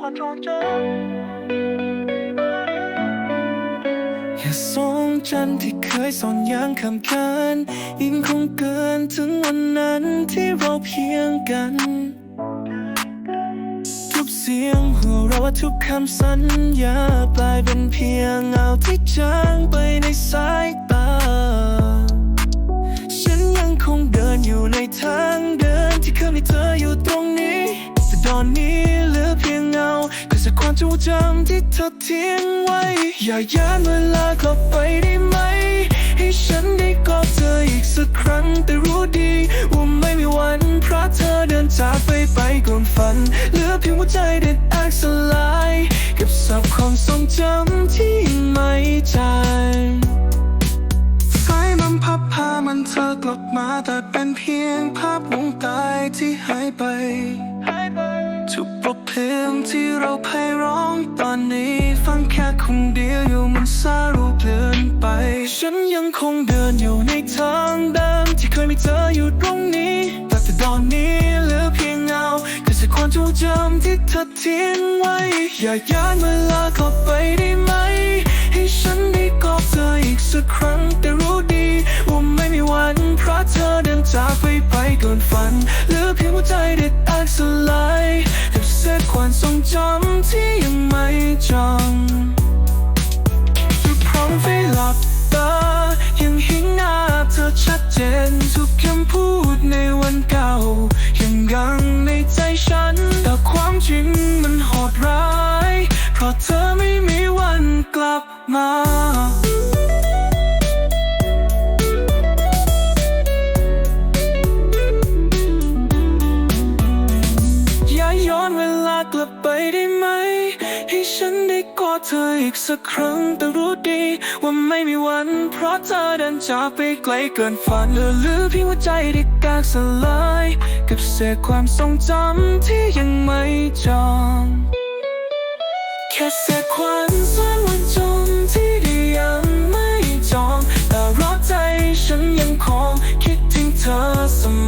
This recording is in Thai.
ความทรงจำแค่สองจันที่เคยสอนอย่างคำคันยิ่งคงเกินถึงวันนั้นที่เราเพียงกัน ทุกเสียงหัวเราะทุกคำสัญญากลายเป็นเพียงเงาที่จางไป ความทรงจำที่เธอทิ้งไว้ อย่าย้อนเวลากลับไปได้ไหม ให้ฉันได้กอดเธออีกสักครั้งแต่รู้ดีว่าไม่มีวันเพราะเธอเดินจากไปไปก่อนฝัน เหลือเพียงหัวใจเด็ดอักสลาย กับสับความทรงจำที่ไม่จางสายมันพับพามันเธอกลับมาแต่เป็นเพียงภาพ ทุกบทเพลงที่เราไพร้องตอนนี้ฟังแค่คงเดียวอยู่มันสารูเปลี่ยนไป ฉันยังคงเดินอยู่ในทางเดิมที่เคยมีเธออยู่ตรงนี้ แต่ตอนนี้เหลือเพียงเงาแต่จากความทรงจำที่เธอทิ้งไว้ อย่าย้อนเวลากลับไปได้ไหม ให้ฉันได้กอดเธออีกสักครั้ง ที่ยังไม่จางทุกพร้อมไปหลับตายังเห็นหน้าเธอชัดเจนทุกคำพูดในวันเก่า ยังยังในใจฉัน แต่ความจริงมันโหดร้าย เพราะเธอไม่มีวันกลับมา เธออีกสักครั้งแต่รู้ดี ว่าไม่มีวัน เพราะเธอเดินจากไปไกลเกินฝันเหลือเหลือเพียงหัวใจที่แตกสลายกับเศษความทรงจำที่ยังไม่จางแค่เศษความสั้นวันจมที่ได้ยังไม่จองแต่รักใจฉันยังคงคิดถึงเธอเสมอ